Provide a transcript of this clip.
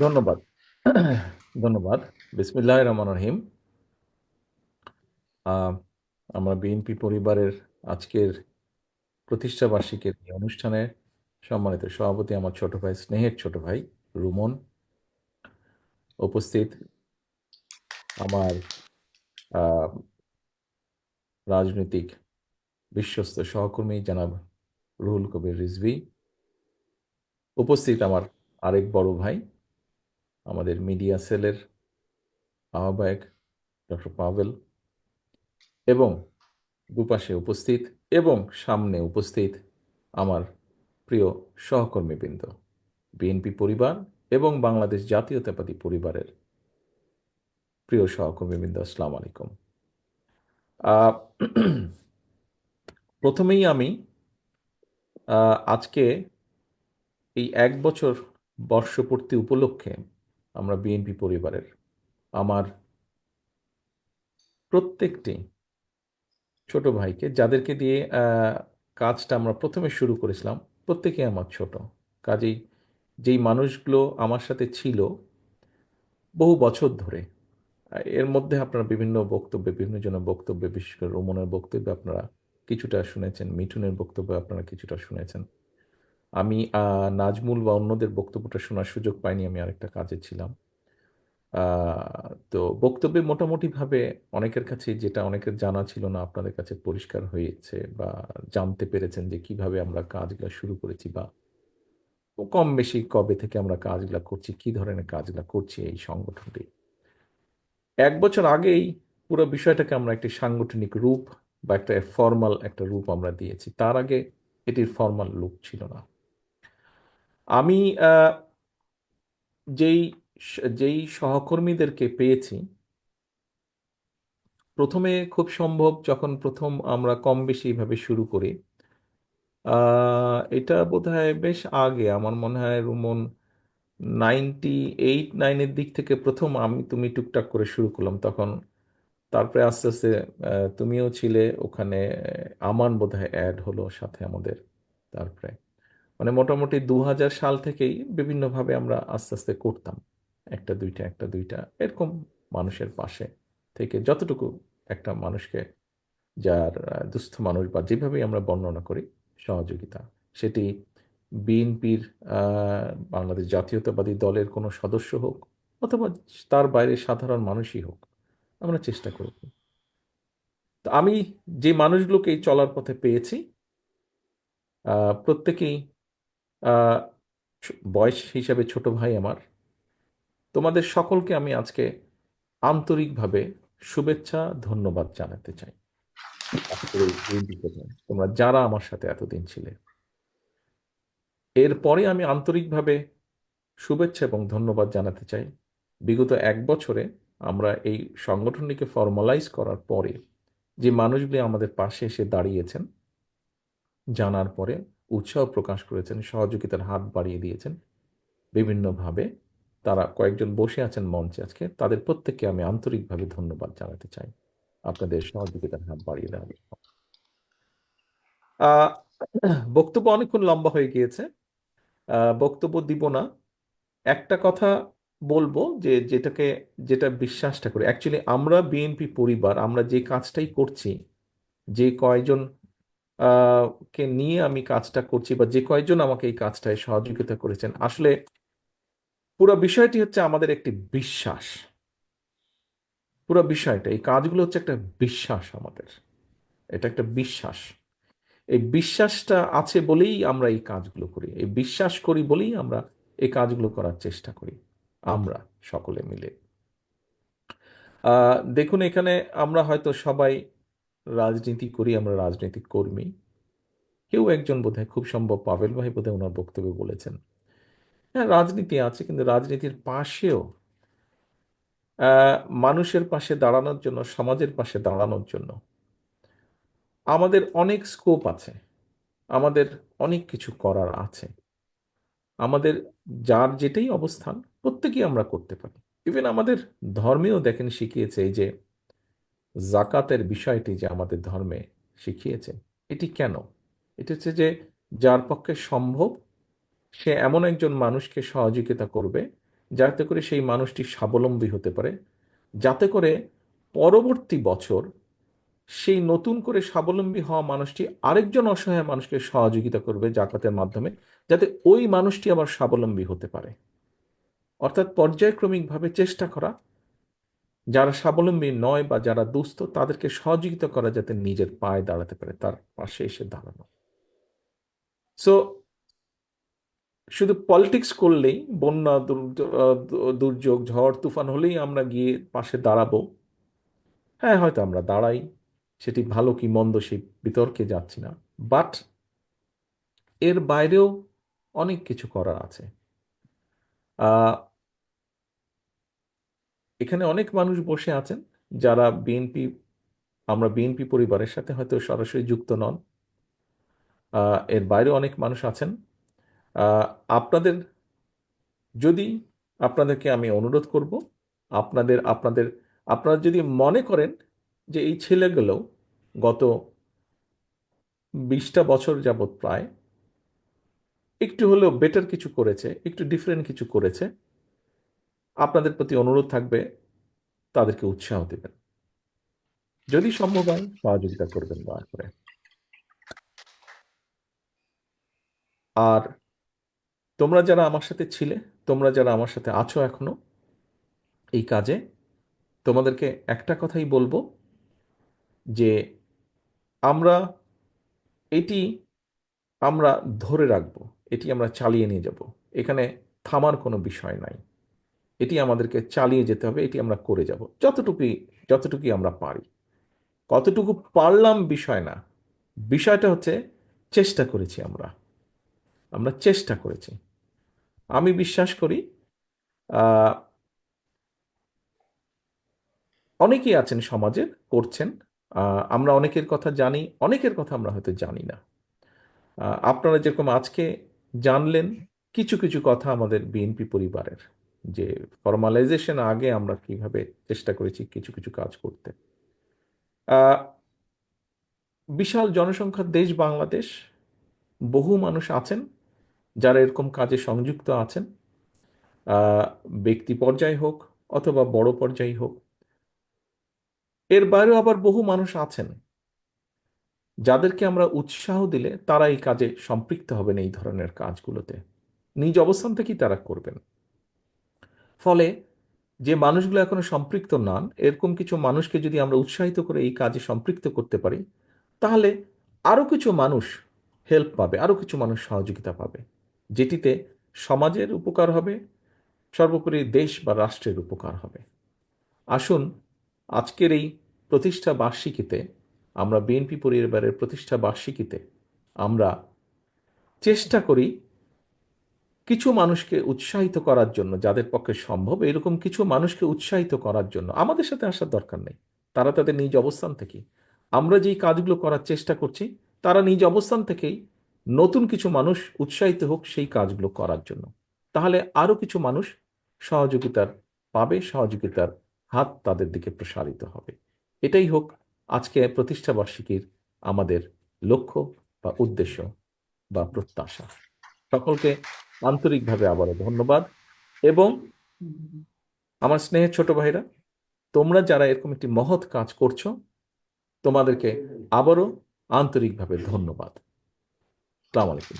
ধন্যবাদ। ধন্যবাদ। বিসমিল্লাহ রহমান রহিম। আমরা বিএনপি পরিবারের আজকের প্রতিষ্ঠা বার্ষিকীর অনুষ্ঠানে সম্মানিত সভাপতি আমার ছোট ভাই, স্নেহের ছোট ভাই রুমন উপস্থিত। আমার রাজনৈতিক বিশ্বস্ত সহকর্মী জনাব রুহুল কবির রিজভি। উপস্থিত আমার আরেক বড় ভাই, আমাদের মিডিয়া সেলের আহ্বায়ক ডক্টর পাভেল এবং দুপাশে উপস্থিত এবং সামনে উপস্থিত আমার প্রিয় সহকর্মীবৃন্দ, বিএনপি পরিবার এবং বাংলাদেশ জাতীয়তাবাদী পরিবারের প্রিয় সহকর্মীবৃন্দ, আসসালাম আলাইকুম। প্রথমেই আমি আজকে এই এক বছর বর্ষপূর্তি উপলক্ষে আমরা বিএনপি পরিবারের, আমার প্রত্যেকটি ছোট ভাইকে, যাদেরকে দিয়ে কাজটা আমরা প্রথমে শুরু করেছিলাম, প্রত্যেকেই আমার ছোট। কাজেই যেই মানুষগুলো আমার সাথে ছিল বহু বছর ধরে, এর মধ্যে আপনারা বিভিন্ন বক্তব্যে বিভিন্ন জনের বক্তব্যে, বিশেষ করে রোমনের বক্তব্যে আপনারা কিছুটা শুনেছেন, মিঠুনের বক্তব্য আপনারা কিছুটা শুনেছেন। আমি নাজমুল বা অন্যদের বক্তব্যটা শোনার সুযোগ পাইনি, আমি আরেকটা কাজে ছিলাম। তো বক্তব্যে মোটামুটিভাবে অনেকের কাছে যেটা অনেকের জানা ছিল না, আপনাদের কাছে পরিষ্কার হয়েছে বা জানতে পেরেছেন যে কীভাবে আমরা কাজগুলো শুরু করেছি বা কম বেশি কবে থেকে আমরা কাজগুলো করছি, কি ধরনের কাজগুলো করছি এই সংগঠনটি। এক বছর আগেই পুরো বিষয়টাকে আমরা একটি সাংগঠনিক রূপ বা একটা ফর্মাল একটা রূপ আমরা দিয়েছি। তার আগে এটির ফর্মাল রূপ ছিল না। আমি যেই যেই সহকর্মীদেরকে পেয়েছি, প্রথমে খুব সম্ভব যখন প্রথম আমরা কম বেশি এভাবে শুরু করি এটা বোধহয় বেশ আগে। আমার মনে হয় রুমন নাইনটি এইট, নাইনের দিক থেকে প্রথম আমি, তুমি টুকটাক করে শুরু করলাম। তখন তারপরে আস্তে আস্তে তুমিও ছিলে, ওখানে, আমান বোধহয় অ্যাড হলো সাথে আমাদের, তারপরে। মানে মোটামুটি দু হাজার সাল থেকেই বিভিন্নভাবে আমরা আস্তে আস্তে করতাম। একটা, দুইটা একটা, দুইটা, এরকম মানুষের পাশে থেকে যতটুকু একটা মানুষকে যার দুস্থ মানুষ বা যেভাবেই আমরা বর্ণনা করি সহযোগিতা, সেটি বিএনপির বাংলাদেশ জাতীয়তাবাদী দলের কোনো সদস্য হোক অথবা তার বাইরে সাধারণ মানুষই হোক, আমরা চেষ্টা করব তো আমি যে মানুষগুলোকে এই চলার পথে পেয়েছি প্রত্যেকেই বয়স হিসাবে ছোট ভাই আমার। তোমাদের সকলকে আমি আজকে আন্তরিকভাবে শুভেচ্ছা, ধন্যবাদ জানাতে চাই। তোমরা যারা আমার সাথে এতদিন ছিলে। এরপরে আমি আন্তরিকভাবে শুভেচ্ছা এবং ধন্যবাদ জানাতে চাই। বিগত এক বছরে আমরা এই সংগঠনটিকে ফর্মালাইজ করার পরে যে মানুষগুলি আমাদের পাশে এসে দাঁড়িয়েছেন, জানার পরে উৎসাহ প্রকাশ করেছেন, সহযোগিতার হাত বাড়িয়ে দিয়েছেন। বিভিন্নভাবে তারা কয়েকজন বসে আছেন মঞ্চে আজকে। তাদের প্রত্যেককে আমি আন্তরিকভাবে ধন্যবাদ জানাতে চাই। আপনাদের সহযোগিতার হাত বাড়িয়ে দেওয়ার বক্তব্য অনেকক্ষণ লম্বা হয়ে গিয়েছে। বক্তব্য দিব না। একটা কথা বলব যে, যেটাকে, যেটা বিশ্বাসটা করি। অ্যাকচুয়ালি আমরা বিএনপি পরিবার, আমরা যে কাজটাই করছি, যে কয়জন কে নিয়ে আমি কাজটা করছি বা যে কয়জন আমাকে এই কাজটায় সহযোগিতা করেছেন, আসলে পুরো বিষয়টি হচ্ছে আমাদের একটি বিশ্বাস। পুরো বিষয়টা, এই কাজগুলো হচ্ছে একটা বিশ্বাস আমাদের। এটা একটা বিশ্বাস। এই বিশ্বাসটা আছে বলেই আমরা এই কাজগুলো করি। এই বিশ্বাস করি বলেই আমরা এই কাজগুলো করার চেষ্টা করি, আমরা সকলে মিলে। দেখুন এখানে আমরা হয়তো সবাই রাজনীতি করি, আমরা রাজনৈতিক কর্মী। কেউ একজন বোধহয় খুব সম্ভব পাভেল ভাই বোধহয় ওনার বক্তব্যে বলেছেন। হ্যাঁ রাজনীতি আছে, কিন্তু রাজনীতির পাশেও মানুষের পাশে দাঁড়ানোর জন্য, সমাজের পাশে দাঁড়ানোর জন্য আমাদের অনেক স্কোপ আছে, আমাদের অনেক কিছু করার আছে। আমাদের যার যেটাই অবস্থান, প্রত্যেকেই আমরা করতে পারি। ইভেন আমাদের ধর্মেও দেখেন শিখিয়েছে যে, জাকাতের বিষয়টি যে আমাদের ধর্মে শিখিয়েছে, এটি কেন? এটি হচ্ছে যে যার পক্ষে সম্ভব, সে এমন একজন মানুষকে সহযোগিতা করবে, যাতে করে সেই মানুষটি স্বাবলম্বী হতে পারে, যাতে করে পরবর্তী বছর সেই নতুন করে স্বাবলম্বী হওয়া মানুষটি আরেকজন অসহায় মানুষকে সহযোগিতা করবে জাকাতের মাধ্যমে, যাতে ওই মানুষটি আবার স্বাবলম্বী হতে পারে। অর্থাৎ পর্যায়ক্রমিকভাবে চেষ্টা করা, যারা স্বাবলম্বী নয় বা যারা দুস্থ, তাদেরকে সহযোগিতা করা যাতে নিজের পায়ে দাঁড়াতে পারে, তার পাশে এসে দাঁড়ানো। সো শুধু পলিটিক্স করলেই বন্যা দুর্য- দুর্যোগ, ঝড়, তুফান হলেই আমরা গিয়ে পাশে দাঁড়াবো। হ্যাঁ হয়তো আমরা দাঁড়াই, সেটি ভালো কি মন্দ সেই বিতর্কে যাচ্ছি না। বাট এর বাইরেও অনেক কিছু করার আছে। এখানে অনেক মানুষ বসে আছেন, যারা বিএনপি আমরা বিএনপি পরিবারের সাথে হয়তো সরাসরি যুক্ত নন। এর বাইরেও অনেক মানুষ আছেন। আপনাদের, যদি আপনাদেরকে আমি অনুরোধ করব, আপনাদের আপনাদের, আপনারা যদি মনে করেন যে এই ছেলেগুলো গত বিশটা বছর যাবৎ প্রায় একটু হলেও বেটার কিছু করেছে, একটু ডিফারেন্ট কিছু করেছে, আপনাদের প্রতি অনুরোধ থাকবে, তাদেরকে উৎসাহ দেবেন। যদি সম্ভব হয়, সহযোগিতা করবেন দয়া করে। আর তোমরা যারা আমার সাথে ছিলে, তোমরা যারা আমার সাথে আছো এখনও এই কাজে, তোমাদেরকে একটা কথাই বলব যে আমরা, এটি আমরা ধরে রাখব, এটি আমরা চালিয়ে নিয়ে যাব। এখানে থামার কোনো বিষয় নাই। এটি আমাদেরকে চালিয়ে যেতে হবে, এটি আমরা করে যাব, যতটুকুই যতটুকুই আমরা পারি। কতটুকু পারলাম বিষয় না, বিষয়টা হচ্ছে চেষ্টা করেছি আমরা। আমরা চেষ্টা করেছি। আমি বিশ্বাস করি অনেকেই আছেন সমাজে, করছেন আমরা অনেকের কথা জানি, অনেকের কথা আমরা হয়তো জানি না। আপনারা যেরকম আজকে জানলেন, কিছু কিছু কথা আমাদের বিএনপি পরিবারের, যে ফর্মালাইজেশন আগে আমরা কীভাবে চেষ্টা করেছি কিছু কিছু কাজ করতে। বিশাল জনসংখ্যার দেশ বাংলাদেশ, বহু মানুষ আছেন যারা এরকম কাজে সংযুক্ত আছেন ব্যক্তি পর্যায়ে হোক অথবা বড় পর্যায়ে হোক, এর বাইরেও আবার বহু মানুষ আছেন। যাদেরকে আমরা উৎসাহ দিলে তারা এই কাজে সম্পৃক্ত হবেন এই ধরনের কাজগুলোতে। নিজ অবস্থান থেকেই তারা করবেন। ফলে যে মানুষগুলো এখনও সম্পৃক্ত নন, এরকম কিছু মানুষকে যদি আমরা উৎসাহিত করে এই কাজে সম্পৃক্ত করতে পারি, তাহলে আরও কিছু মানুষ হেল্প পাবে আরও কিছু মানুষ সহযোগিতা পাবে। যেটিতে সমাজের উপকার হবে, সর্বোপরি দেশ বা রাষ্ট্রের উপকার হবে। আসুন, আজকের এই প্রতিষ্ঠা বার্ষিকীতে, আমরা বিএনপি পরিবারের প্রতিষ্ঠা বার্ষিকীতে, আমরা চেষ্টা করি কিছু মানুষকে উৎসাহিত করার জন্য, যাদের পক্ষে সম্ভব, এরকম কিছু মানুষকে উৎসাহিত করার জন্য। আমাদের সাথে আসার দরকার নেই। তারা তাদের নিজ অবস্থান থেকে আমরা যেই কাজগুলো করার চেষ্টা করছি, তারা নিজ অবস্থান থেকেই নতুন কিছু মানুষ উৎসাহিত হোক সেই কাজগুলো করার জন্য। তাহলে আরও কিছু মানুষ সহযোগিতার পাবে, সহযোগিতার হাত তাদের দিকে প্রসারিত হবে। এটাই হোক আজকে প্রতিষ্ঠা বার্ষিকীর আমাদের লক্ষ্য বা উদ্দেশ্য বা প্রত্যাশা। সকলকে আন্তরিকভাবে আবারও ধন্যবাদ এবং আমার স্নেহের ছোট ভাইরা, তোমরা যারা এরকম একটি মহৎ কাজ করছ, তোমাদেরকে আবারও আন্তরিকভাবে ধন্যবাদ। আলাইকুম।